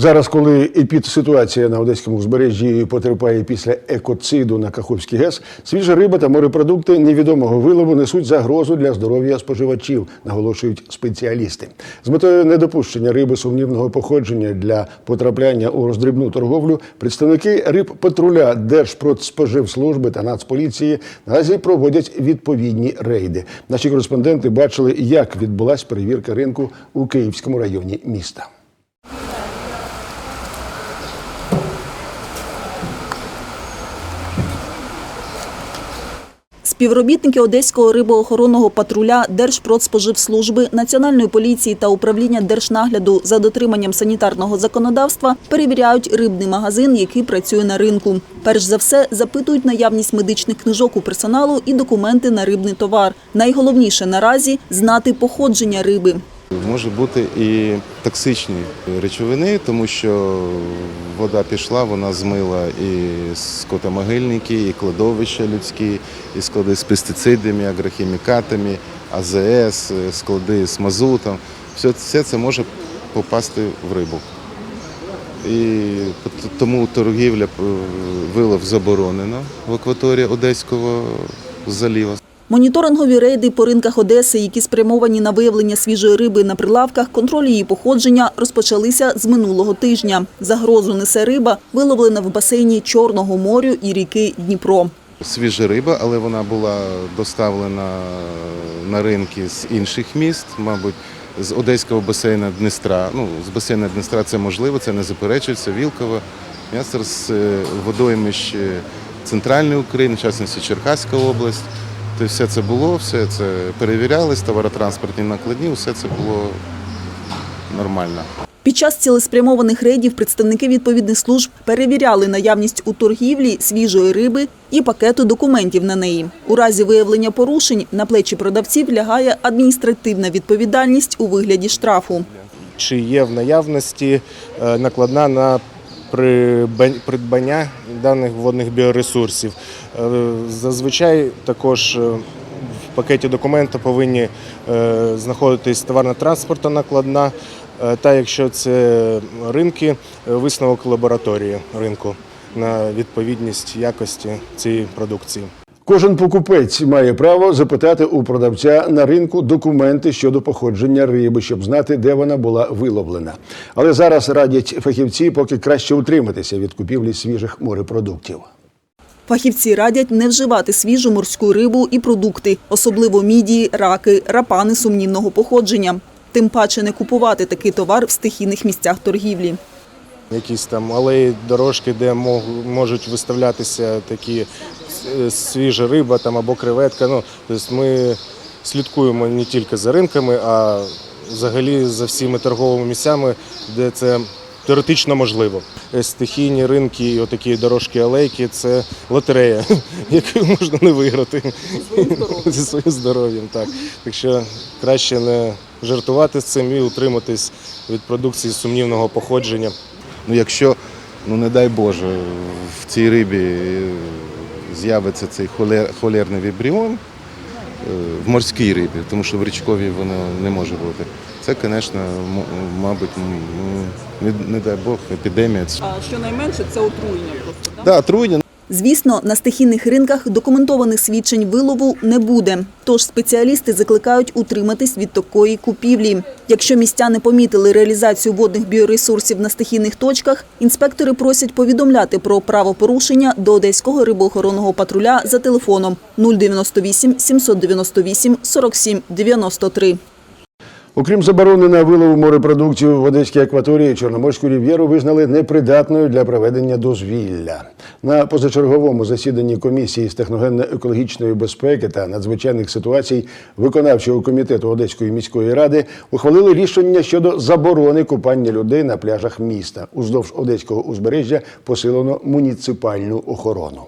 Зараз, коли епідситуація на одеському узбережжі потерпає після екоциду на Каховській ГЕС, свіжа риба та морепродукти невідомого вилову несуть загрозу для здоров'я споживачів, наголошують спеціалісти. З метою недопущення риби сумнівного походження для потрапляння у роздрібну торговлю представники рибпатруля Держпродспоживслужби та Нацполіції наразі проводять відповідні рейди. Наші кореспонденти бачили, як відбулась перевірка ринку у Київському районі міста. Співробітники Одеського рибоохоронного патруля Держпродспоживслужби, Національної поліції та управління держнагляду за дотриманням санітарного законодавства перевіряють рибний магазин, який працює на ринку. Перш за все запитують наявність медичних книжок у персоналу і документи на рибний товар. Найголовніше наразі знати походження риби. Може бути і токсичні речовини, тому що вода пішла, вона змила і скотомогильники, і кладовища людські, і склади з пестицидами, агрохімікатами, АЗС, склади з мазутом. Все, все це може попасти в рибу. І тому торгівля е, вилов заборонена в акваторії Одеського заліва. Моніторингові рейди по ринках Одеси, які спрямовані на виявлення свіжої риби на прилавках, контроль її походження, розпочалися з минулого тижня. Загрозу несе риба, виловлена в басейні Чорного морю і ріки Дніпро. Свіжа риба, але вона була доставлена на ринки з інших міст, мабуть, з одеського басейну Дністра. Ну, з басейну Дністра це можливо, це не заперечується. Вілково, м'ясо з е, водоймищ Центральної України, в частності Черкаська область. Тобто все це було, все це перевірялось, товаротранспортні накладні, все це було нормально. Під час цілеспрямованих рейдів представники відповідних служб перевіряли наявність у торгівлі свіжої риби і пакету документів на неї. У разі виявлення порушень на плечі продавців лягає адміністративна відповідальність у вигляді штрафу. чи є в наявності е, накладна на придбання даних водних біоресурсів. Е, Зазвичай також е, в пакеті документу повинні е, знаходитись товарно-транспортна накладна, е, та якщо це ринки, висновок лабораторії ринку на відповідність якості цієї продукції. Кожен покупець має право запитати у продавця на ринку документи щодо походження риби, щоб знати, де вона була виловлена. Але зараз радять фахівці, поки краще утриматися від купівлі свіжих морепродуктів. Фахівці радять не вживати свіжу морську рибу і продукти, особливо мідії, раки, рапани сумнівного походження. Тим паче не купувати такий товар в стихійних місцях торгівлі. якісь там алеї, дорожки, де можуть виставлятися такі свіжа риба там або креветка. Ну, тобто ми слідкуємо не тільки за ринками, а взагалі за всіми торговими місцями, де це теоретично можливо. Е, Стихійні ринки і отакі дорожки алейки це лотерея, яку можна не виграти зі своїм здоров'ям. Так. так що краще не жартувати з цим і утриматись від продукції сумнівного походження. Ну, якщо, ну не дай Боже, в цій рибі е, з'явиться цей холер, холерний вібріон е, в морській рибі, тому що в річковій воно не може бути. Це, звісно, мабуть, ну, не, не дай Бог, епідемія. А щонайменше це отруєння просто. Так, да, труйня. Звісно, на стихійних ринках документованих свідчень вилову не буде. Тож спеціалісти закликають утриматись від такої купівлі. Якщо містяни помітили реалізацію водних біоресурсів на стихійних точках, інспектори просять повідомляти про правопорушення до Одеського рибоохоронного патруля за телефоном 098 798 47 93. Окрім заборони на вилову морепродуктів в Одеській акваторії, Чорноморську рів'єру визнали непридатною для проведення дозвілля. На позачерговому засіданні комісії з техногенно-екологічної безпеки та надзвичайних ситуацій виконавчого комітету Одеської міської ради ухвалили рішення щодо заборони купання людей на пляжах міста. Уздовж одеського узбережжя посилено муніципальну охорону.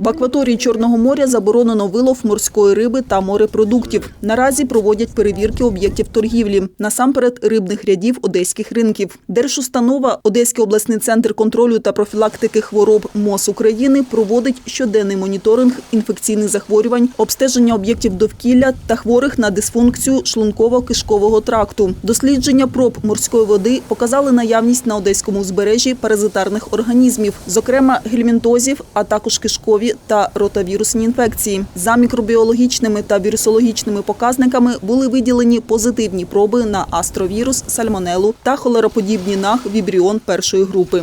В акваторії Чорного моря заборонено вилов морської риби та морепродуктів. Наразі проводять перевірки об'єктів торгівлі, насамперед рибних рядів одеських ринків. Держустанова Одеський обласний центр контролю та профілактики хвороб МОЗ України проводить щоденний моніторинг інфекційних захворювань, обстеження об'єктів довкілля та хворих на дисфункцію шлунково-кишкового тракту. Дослідження проб морської води показали наявність на одеському узбережжі паразитарних організмів, зокрема гельмінтозів, а також кишкові та ротавірусні інфекції. За мікробіологічними та вірусологічними показниками були виділені позитивні проби на астровірус, сальмонелу та холероподібні наг вібріон першої групи.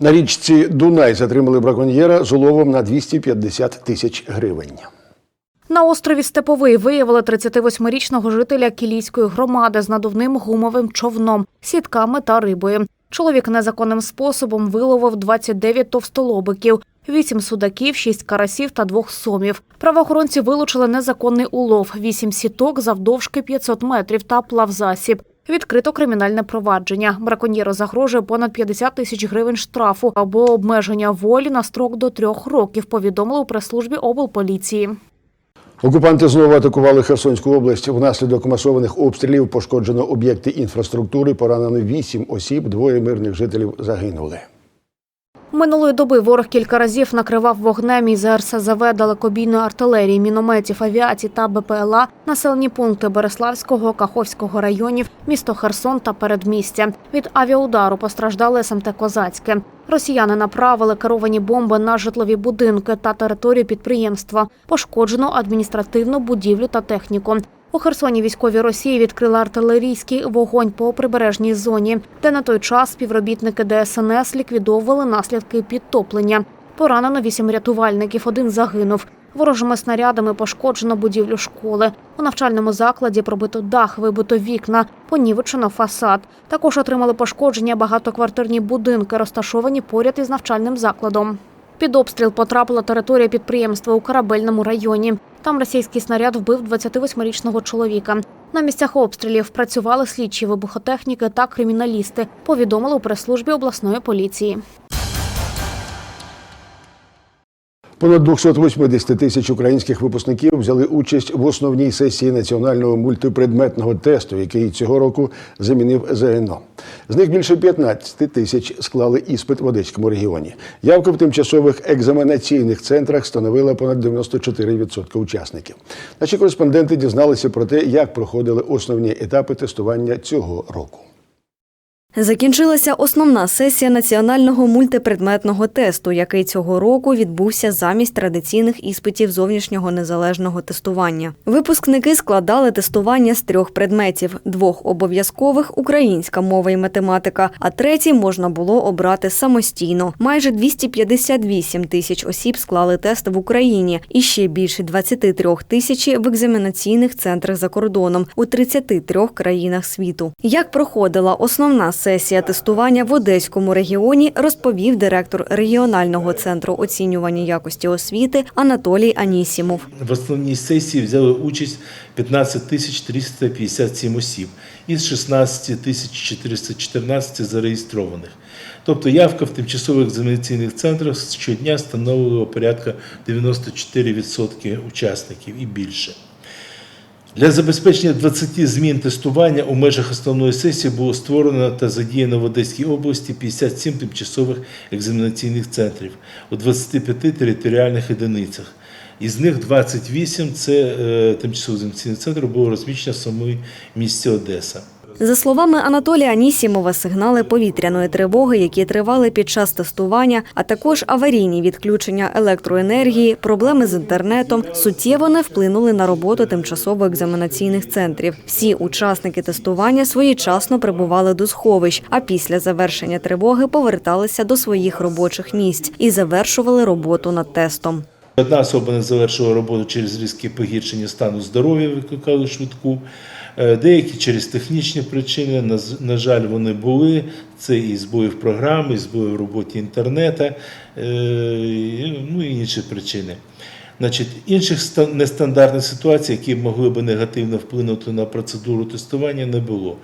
На річці Дунай затримали браконьєра з уловом на 250 тисяч гривень. На острові Степовий виявили 38-річного жителя Кілійської громади з надувним гумовим човном, сітками та рибою. Чоловік незаконним способом виловив 29 товстолобиків, 8 судаків, 6 карасів та 2 сомів. Правоохоронці вилучили незаконний улов, 8 сіток завдовжки 500 метрів та плавзасіб. Відкрито кримінальне провадження. Браконьєру загрожує понад 50 тисяч гривень штрафу або обмеження волі на строк до трьох років, повідомили у прес-службі облполіції. Окупанти знову атакували Херсонську область. Внаслідок масованих обстрілів пошкоджено об'єкти інфраструктури, поранено вісім осіб, двоє мирних жителів загинули. Минулої доби ворог кілька разів накривав вогнем із РСЗВ далекобійної артилерії, мінометів, авіації та БПЛА населені пункти Береславського, Каховського районів, місто Херсон та передмістя. Від авіаудару постраждали СМТ Козацьке. Росіяни направили керовані бомби на житлові будинки та територію підприємства. Пошкоджено адміністративну будівлю та техніку. У Херсоні військові Росії відкрили артилерійський вогонь по прибережній зоні, де на той час співробітники ДСНС ліквідовували наслідки підтоплення. Поранено вісім рятувальників, один загинув. Ворожими снарядами пошкоджено будівлю школи. У навчальному закладі пробито дах, вибито вікна, понівечено фасад. Також отримали пошкодження багатоквартирні будинки, розташовані поряд із навчальним закладом. Під обстріл потрапила територія підприємства у корабельному районі. Там російський снаряд вбив 28-річного чоловіка. На місцях обстрілів працювали слідчі вибухотехніки та криміналісти. Повідомили у прес-службі обласної поліції. Понад 280 тисяч українських випускників взяли участь в основній сесії національного мультипредметного тесту, який цього року замінив ЗНО. З них більше 15 тисяч склали іспит в Одеському регіоні. Явка в тимчасових екзаменаційних центрах становила понад 94% учасників. Наші кореспонденти дізналися про те, як проходили основні етапи тестування цього року. Закінчилася основна сесія національного мультипредметного тесту, який цього року відбувся замість традиційних іспитів зовнішнього незалежного тестування. Випускники складали тестування з трьох предметів: двох обов'язкових українська мова і математика, а третій можна було обрати самостійно. Майже 258 тисяч осіб склали тест в Україні і ще більше 23 тисяч в екзаменаційних центрах за кордоном у 33 країнах світу. Як проходила основна сесія тестування в Одеському регіоні, розповів директор регіонального центру оцінювання якості освіти Анатолій Анісімов. В основній сесії взяли участь 15 тисяч 357 осіб із 16 тисяч 414 зареєстрованих. Тобто явка в тимчасових екзаменаційних центрах щодня становила порядка 94% учасників і більше. Для забезпечення 20 змін тестування у межах основної сесії було створено та задіяно в Одеській області 57 тимчасових екзаменаційних центрів у 25 територіальних одиницях. Із них 28 це е, тимчасові екзаменаційні центри було розміщено в самому місті Одеса. За словами Анатолія Анісімова, сигнали повітряної тривоги, які тривали під час тестування, а також аварійні відключення електроенергії, проблеми з інтернетом суттєво не вплинули на роботу тимчасово екзаменаційних центрів. Всі учасники тестування своєчасно прибували до сховищ, а після завершення тривоги поверталися до своїх робочих місць і завершували роботу над тестом. Одна особа не завершила роботу через різке погіршення стану здоров'я, викликали швидку. Е, Деякі через технічні причини, на жаль, вони були. Це і збої в програмі, і збої в роботі інтернету, е, ну і інші причини. Значить, інших нестандартних ситуацій, які могли би негативно вплинути на процедуру тестування, не було.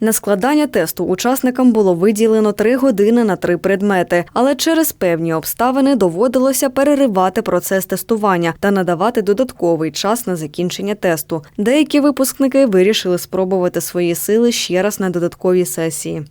На складання тесту учасникам було виділено три години на три предмети, але через певні обставини доводилося переривати процес тестування та надавати додатковий час на закінчення тесту. Деякі випускники вирішили спробувати свої сили ще раз на додатковій сесії.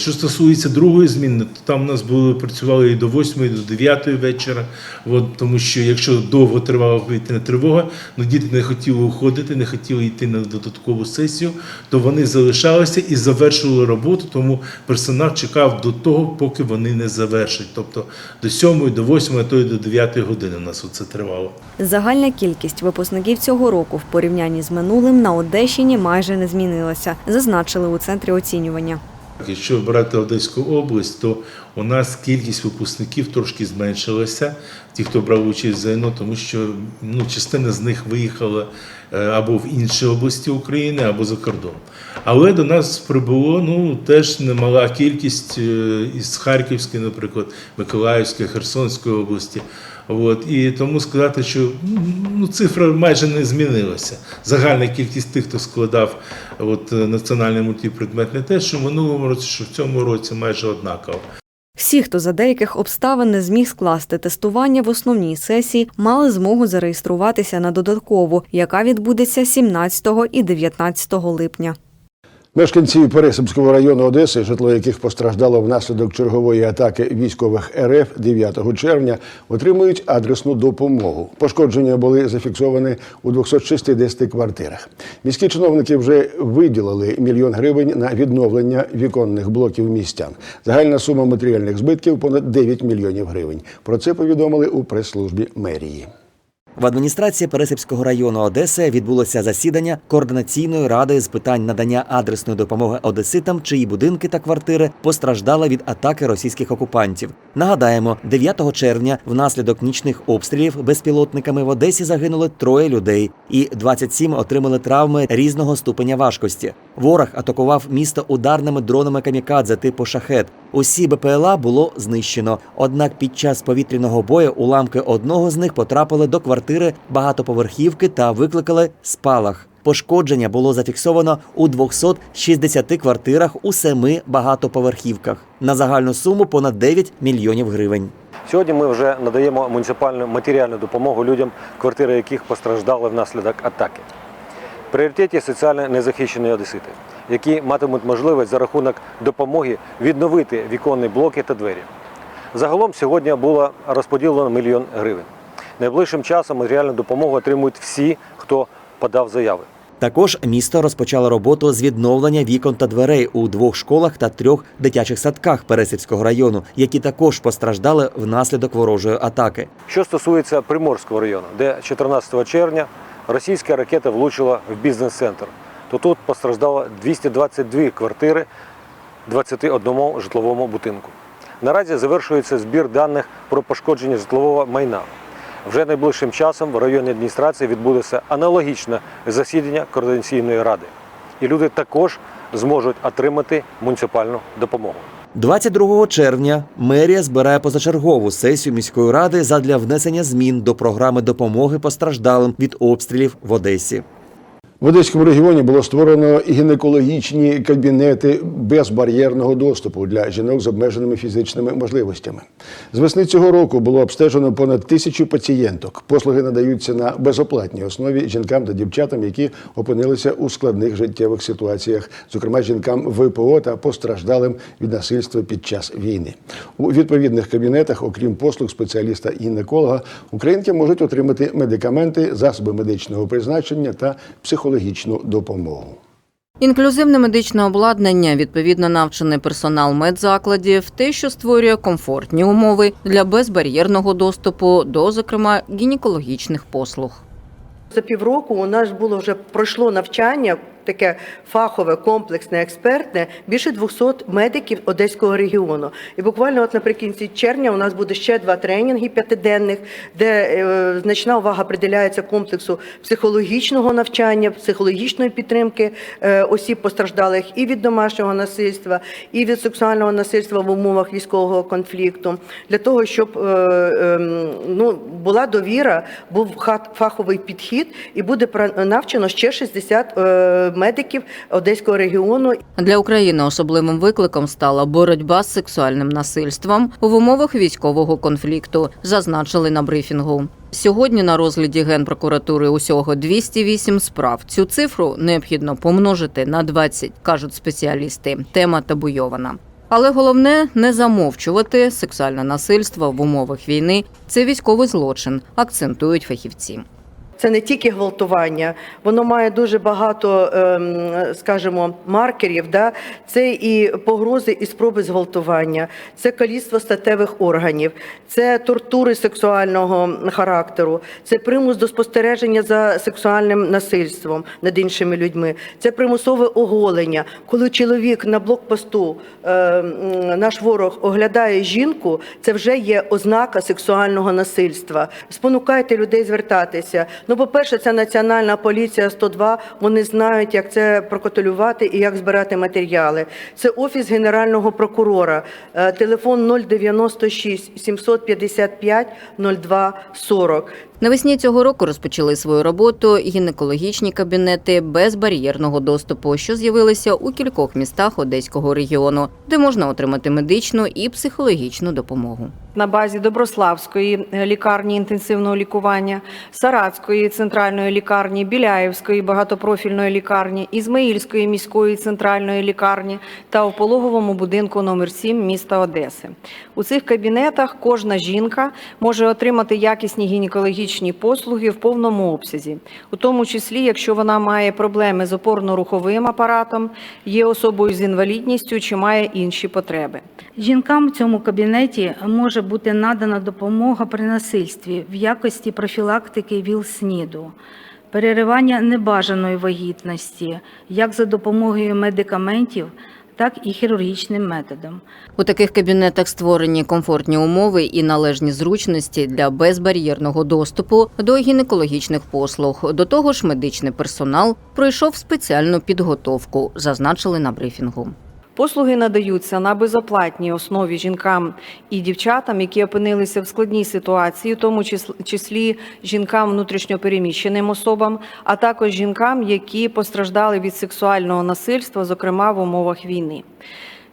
Що стосується другої зміни, то там у нас були працювали і до 8, і до 9 вечора. От, тому що якщо довго тривала повітряна тривога, ну діти не хотіли уходити, не хотіли йти на додаткову сесію, то вони залишалися і завершували роботу, тому персонал чекав до того, поки вони не завершать. Тобто до 7, до 8, а то й до 9 години у нас це тривало. Загальна кількість випускників цього року в порівнянні з минулим на Одещині майже не змінилася, зазначили у центрі оцінювання. Якщо брати Одеську область, то у нас кількість випускників трошки зменшилася, ті, хто брав участь в ЗНО, тому що ну, частина з них виїхала е, або в інші області України, або за кордон. Але до нас прибуло ну, теж немала кількість е, із Харківської, наприклад, Миколаївської, Херсонської області. От, і тому сказати, що ну, цифра майже не змінилася. Загальна кількість тих, хто складав от, національний мультипредметний тест, що в минулому році, що в цьому році майже однаково. Всі, хто за деяких обставин не зміг скласти тестування в основній сесії, мали змогу зареєструватися на додаткову, яка відбудеться 17 і 19 липня. Мешканці Пересипського району Одеси, житло яких постраждало внаслідок чергової атаки військових РФ 9 червня, отримують адресну допомогу. Пошкодження були зафіксовані у 260 квартирах. Міські чиновники вже виділили мільйон гривень на відновлення віконних блоків містян. Загальна сума матеріальних збитків понад 9 мільйонів гривень. Про це повідомили у прес-службі мерії. В адміністрації Пересипського району Одеси відбулося засідання координаційної ради з питань надання адресної допомоги одеситам, чиї будинки та квартири постраждали від атаки російських окупантів. Нагадаємо, 9 червня внаслідок нічних обстрілів безпілотниками в Одесі загинули троє людей, і 27 отримали травми різного ступеня важкості. Ворог атакував місто ударними дронами камікадзе типу шахет. Усі БПЛА було знищено. Однак під час повітряного бою уламки одного з них потрапили до квартири багатоповерхівки та викликали спалах. Пошкодження було зафіксовано у 260 квартирах у семи багатоповерхівках на загальну суму понад 9 мільйонів гривень. Сьогодні ми вже надаємо муніципальну матеріальну допомогу людям, квартири яких постраждали внаслідок атаки. В пріоритеті соціально незахищені одесити, які матимуть можливість за рахунок допомоги відновити віконні блоки та двері. Загалом сьогодні було розподілено мільйон гривень. Найближчим часом матеріальну допомогу отримують всі, хто подав заяви. Також місто розпочало роботу з відновлення вікон та дверей у двох школах та трьох дитячих садках Пересипського району, які також постраждали внаслідок ворожої атаки. Що стосується Приморського району, де 14 червня російська ракета влучила в бізнес-центр, то тут постраждало 222 квартири 21 житловому будинку. Наразі завершується збір даних про пошкодження житлового майна. Вже найближчим часом в районній адміністрації відбудеться аналогічне засідання координаційної ради. І люди також зможуть отримати муніципальну допомогу. 22 червня мерія збирає позачергову сесію міської ради задля внесення змін до програми допомоги постраждалим від обстрілів в Одесі. В Одеському регіоні було створено гінекологічні кабінети безбар'єрного доступу для жінок з обмеженими фізичними можливостями. З весни цього року було обстежено понад тисячу пацієнток. Послуги надаються на безоплатній основі жінкам та дівчатам, які опинилися у складних життєвих ситуаціях, зокрема жінкам ВПО та постраждалим від насильства під час війни. У відповідних кабінетах, окрім послуг спеціаліста-гінеколога, українки можуть отримати медикаменти, засоби медичного призначення та психологічну допомогу. Інклюзивне медичне обладнання, відповідно навчений персонал медзакладів, те, що створює комфортні умови для безбар'єрного доступу до, зокрема, гінекологічних послуг. За півроку у нас було вже пройшло навчання, таке фахове, комплексне, експертне, більше 200 медиків Одеського регіону. І буквально от наприкінці червня у нас буде ще два тренінги п'ятиденних, де е, значна увага приділяється комплексу психологічного навчання, психологічної підтримки е, осіб постраждалих і від домашнього насильства, і від сексуального насильства в умовах військового конфлікту, для того, щоб е, е, ну, була довіра, був фаховий підхід, і буде навчено ще 60 е, е, медиків Одеського регіону. Для України особливим викликом стала боротьба з сексуальним насильством в умовах військового конфлікту, зазначили на брифінгу. Сьогодні на розгляді Генпрокуратури усього 208 справ. Цю цифру необхідно помножити на 20, кажуть спеціалісти. Тема табуйована. Але головне не замовчувати сексуальне насильство в умовах війни. Це військовий злочин, акцентують фахівці. Це не тільки гвалтування, воно має дуже багато, ем, скажімо, маркерів. Да? Це і погрози, і спроби зґвалтування, це каліцтво статевих органів, це тортури сексуального характеру, це примус до спостереження за сексуальним насильством над іншими людьми, це примусове оголення. Коли чоловік на блокпосту, ем, наш ворог оглядає жінку, це вже є ознака сексуального насильства. Спонукайте людей звертатися. Ну, по-перше, це Національна поліція 102, Вони знають, як це прокотелювати і як збирати матеріали. Це офіс генерального прокурора, е, телефон 096 755 02 40. Навесні цього року розпочали свою роботу гінекологічні кабінети безбар'єрного доступу, що з'явилися у кількох містах Одеського регіону, де можна отримати медичну і психологічну допомогу. на базі Доброславської лікарні інтенсивного лікування, Саратської центральної лікарні, Біляєвської багатопрофільної лікарні, Ізмаїльської міської центральної лікарні та у пологовому будинку номер 7 міста Одеси. У цих кабінетах кожна жінка може отримати якісні гінекологічні послуги в повному обсязі, у тому числі, якщо вона має проблеми з опорно-руховим апаратом, є особою з інвалідністю чи має інші потреби. Жінкам в цьому кабінеті може бути надана допомога при насильстві в якості профілактики ВІЛ-СНІДу, переривання небажаної вагітності, як за допомогою медикаментів, так і хірургічним методом. У таких кабінетах створені комфортні умови і належні зручності для безбар'єрного доступу до гінекологічних послуг. До того ж, медичний персонал пройшов спеціальну підготовку, зазначили на брифінгу. Послуги надаються на безоплатній основі жінкам і дівчатам, які опинилися в складній ситуації, в тому числі жінкам внутрішньопереміщеним особам, а також жінкам, які постраждали від сексуального насильства, зокрема в умовах війни.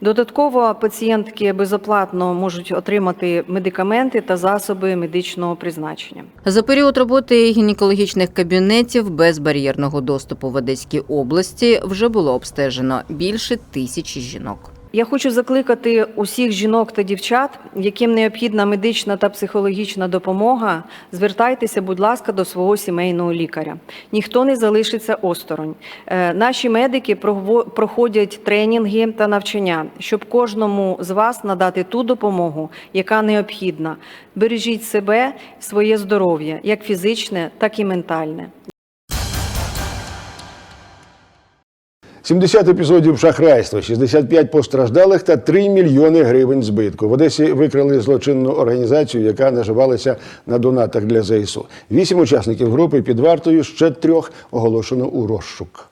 Додатково пацієнтки безоплатно можуть отримати медикаменти та засоби медичного призначення. За період роботи гінекологічних кабінетів безбар'єрного доступу в Одеській області вже було обстежено більше тисячі жінок. Я хочу закликати усіх жінок та дівчат, яким необхідна медична та психологічна допомога. Звертайтеся, будь ласка, до свого сімейного лікаря. Ніхто не залишиться осторонь. Е, Наші медики проходять тренінги та навчання, щоб кожному з вас надати ту допомогу, яка необхідна. Бережіть себе, своє здоров'я, як фізичне, так і ментальне. 70 епізодів шахрайства, 65 постраждалих та 3 мільйони гривень збитку. В Одесі викрили злочинну організацію, яка наживалася на донатах для ЗСУ. Вісім учасників групи під вартою, ще трьох оголошено у розшук.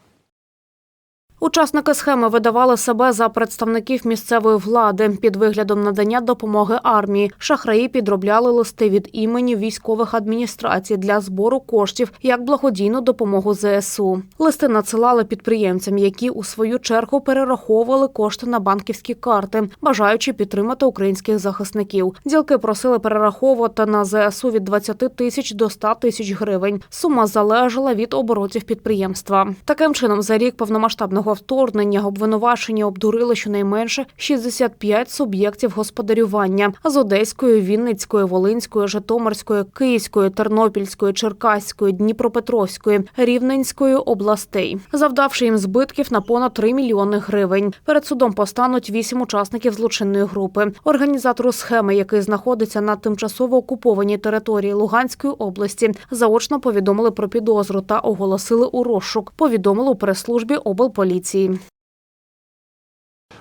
Учасники схеми видавали себе за представників місцевої влади під виглядом надання допомоги армії. Шахраї підробляли листи від імені військових адміністрацій для збору коштів як благодійну допомогу ЗСУ. Листи надсилали підприємцям, які у свою чергу перераховували кошти на банківські карти, бажаючи підтримати українських захисників. Ділки просили перераховувати на ЗСУ від 20 тисяч до 100 тисяч гривень. Сума залежала від оборотів підприємства. Таким чином, за рік повномасштабного вторгнення обвинувачені обдурили щонайменше 65 суб'єктів господарювання з Одеської, Вінницької, Волинської, Житомирської, Київської, Тернопільської, Черкаської, Дніпропетровської, Рівненської областей, завдавши їм збитків на понад 3 мільйони гривень. Перед судом постануть вісім учасників злочинної групи. Організатору схеми, який знаходиться на тимчасово окупованій території Луганської області, заочно повідомили про підозру та оголосили у розшук. Повідомили у прес-службі облполіції.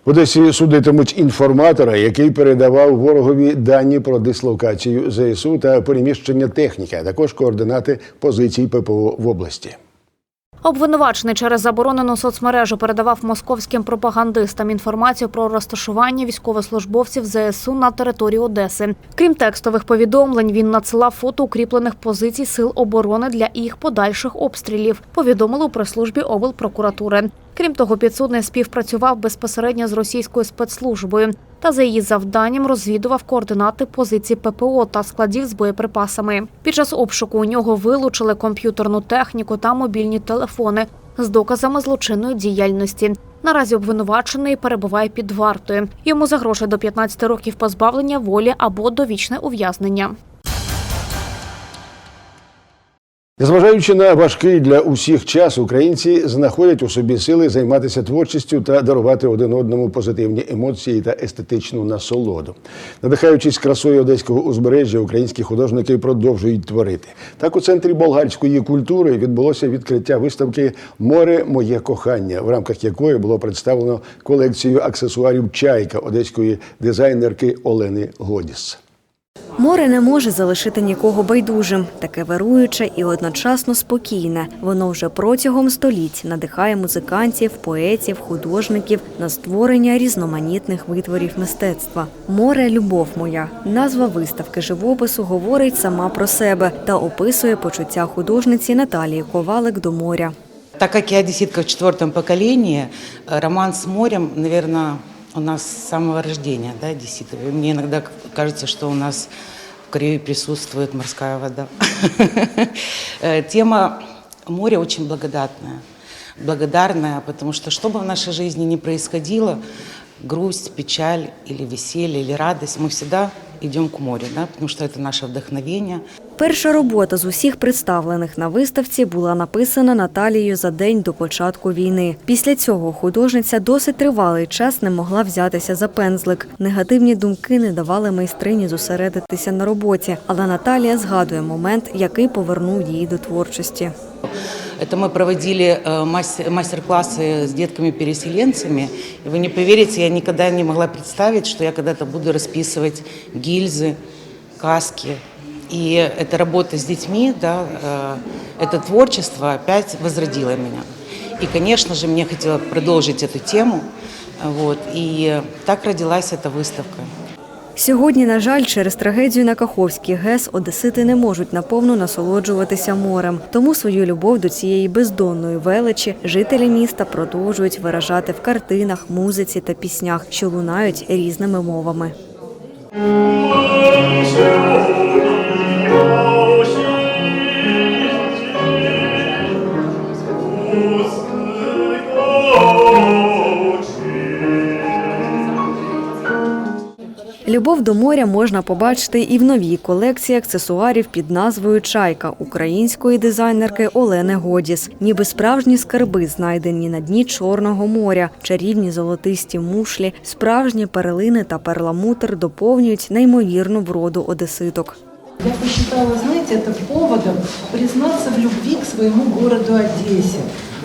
В Одесі судитимуть інформатора, який передавав ворогові дані про дислокацію ЗСУ та переміщення техніки, а також координати позицій ППО в області. Обвинувачений через заборонену соцмережу передавав московським пропагандистам інформацію про розташування військовослужбовців ЗСУ на території Одеси. Крім текстових повідомлень, він надсилав фото укріплених позицій сил оборони для їх подальших обстрілів. Повідомили у прес-службі облпрокуратури. Крім того, підсудний співпрацював безпосередньо з російською спецслужбою та за її завданням розвідував координати позицій ППО та складів з боєприпасами. Під час обшуку у нього вилучили комп'ютерну техніку та мобільні телефони з доказами злочинної діяльності. Наразі обвинувачений перебуває під вартою. Йому загрожує до 15 років позбавлення волі або довічне ув'язнення. Незважаючи на важкий для усіх час, українці знаходять у собі сили займатися творчістю та дарувати один одному позитивні емоції та естетичну насолоду. Надихаючись красою одеського узбережжя, українські художники продовжують творити. Так у центрі болгарської культури відбулося відкриття виставки Море моє кохання, в рамках якої було представлено колекцію аксесуарів чайка одеської дизайнерки Олени Годіс. Море не може залишити нікого байдужим. Таке вируюче і одночасно спокійне. Воно вже протягом століть надихає музикантів, поетів, художників на створення різноманітних витворів мистецтва. Море любов моя. Назва виставки живопису говорить сама про себе та описує почуття художниці Наталії Ковалик до моря. Так как я одесситка в четвертом поколении, э, роман с морем, наверное, у нас с самого рождения, да, одесситов. И мне иногда кажется, что у нас в крови присутствует морская вода. Э, Тема моря очень благодатная, благодарная, потому что что бы в нашей жизни ни происходило, грусть, печаль или веселье, или радость, мы всегда идем к морю, да, потому что это наше вдохновение. Перша робота з усіх представлених на виставці була написана Наталією за день до початку війни. Після цього художниця досить тривалий час не могла взятися за пензлик. Негативні думки не давали майстрині зосередитися на роботі, але Наталія згадує момент, який повернув її до творчості. Это мы проводили э, мастер- мастер-классы с детками-переселенцами. И вы не поверите, я никогда не могла представить, что я когда-то буду расписывать гильзы, каски. И эта работа с детьми, да, э, это творчество опять возродило меня. И, конечно же, мне хотелось продолжить эту тему. Вот, и так родилась эта выставка. Сьогодні, на жаль, через трагедію на Каховській ГЕС одесити не можуть наповну насолоджуватися морем. Тому свою любов до цієї бездонної величі жителі міста продовжують виражати в картинах, музиці та піснях, що лунають різними мовами. Любов до моря можна побачити і в новій колекції аксесуарів під назвою Чайка української дизайнерки Олени Годіс. Ніби справжні скарби, знайдені на дні Чорного моря, чарівні золотисті мушлі, справжні перлини та перламутр доповнюють неймовірну вроду одеситок. Я посчитала, знаете, это поводом признаться в любви к своему городу Одессе.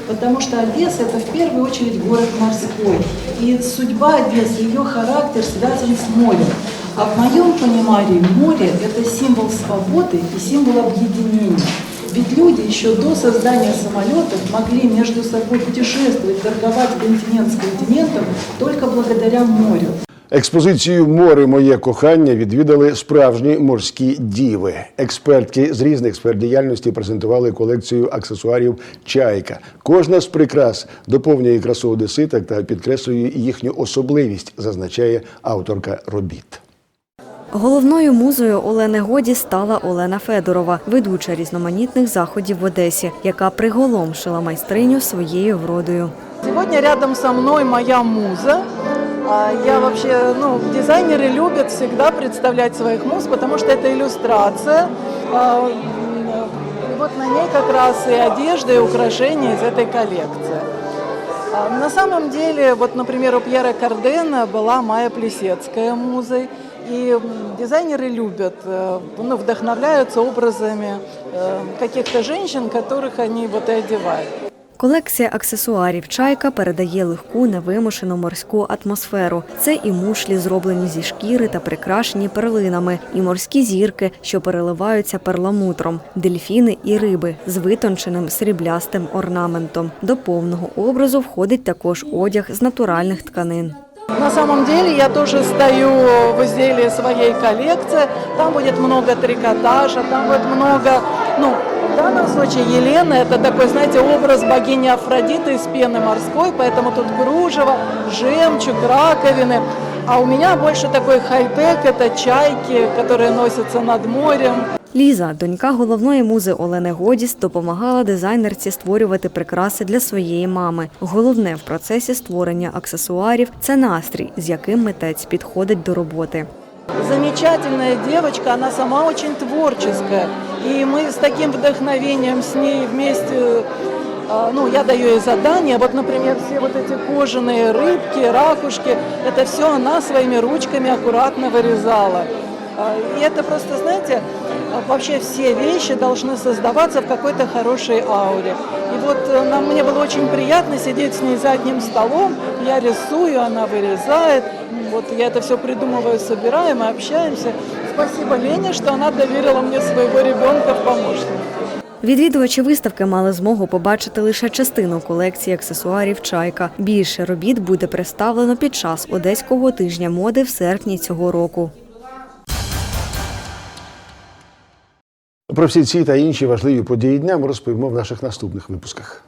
Потому что Одесса – это в первую очередь город морской. И судьба Одессы, ее характер связан с морем. А в моем понимании море – это символ свободы и символ объединения. Ведь люди еще до создания самолетов могли между собой путешествовать, торговать континент с континентом только благодаря морю. Експозицію Море моє кохання відвідали справжні морські діви. Експертки з різних сфер діяльності презентували колекцію аксесуарів Чайка. Кожна з прикрас доповнює красу одеситок та підкреслює їхню особливість, зазначає авторка робіт. Головною музою Олени Годі стала Олена Федорова, ведуча різноманітних заходів в Одесі, яка приголомшила майстриню своєю вродою. Сегодня рядом со мной моя муза. А Я вообще, ну, дизайнеры любят всегда представлять своих муз, потому что это иллюстрация. А, И вот на ней как раз и одежда, и украшения из этой коллекции. А На самом деле, вот, например, у Пьера Кардена была Майя Плесецкая музой. И дизайнеры любят, э, ну, вдохновляются образами э, каких-то женщин, которых они вот и одевают. Колекція аксесуарів чайка передає легку невимушену морську атмосферу. Це і мушлі, зроблені зі шкіри та прикрашені перлинами, і морські зірки, що переливаються перламутром, дельфіни і риби з витонченим сріблястим орнаментом. До повного образу входить також одяг з натуральних тканин. На самом деле я тоже стою в изделии своей коллекции. Там будет много трикотажа, там будет много, ну, данном случае Елена, это такой, знаете, образ богини Афродиты из пены морской, поэтому тут кружево, жемчуг, раковины. А у меня больше такой хай-тек, это чайки, которые носятся над морем. Ліза, донька головної музи Олени Годіс, допомагала дизайнерці створювати прикраси для своєї мами. Головне в процесі створення аксесуарів це настрій, з яким митець підходить до роботи. Замечательная девочка, она сама очень творческая. И мы с таким вдохновением с ней вместе, а, ну, я даю ей задания. Вот, например, все вот эти кожаные рыбки, ракушки, это все она своими ручками аккуратно вырезала. А, И это просто, знаете, вообще все вещи должны создаваться в какой-то хорошей ауре. И вот э, нам, мне было очень приятно сидеть с ней за одним столом. Я рисую, она вырезает. Вот я это все придумываю, собираю, мы общаемся. Спасибо Лене, что она доверила мне своего ребенка в помощник. Відвідувачі виставки мали змогу побачити лише частину колекції аксесуарів чайка. Більше робіт буде представлено під час одеського тижня моди в серпні цього року. Про всі ці та інші важливі події дня ми розповімо в наших наступних випусках.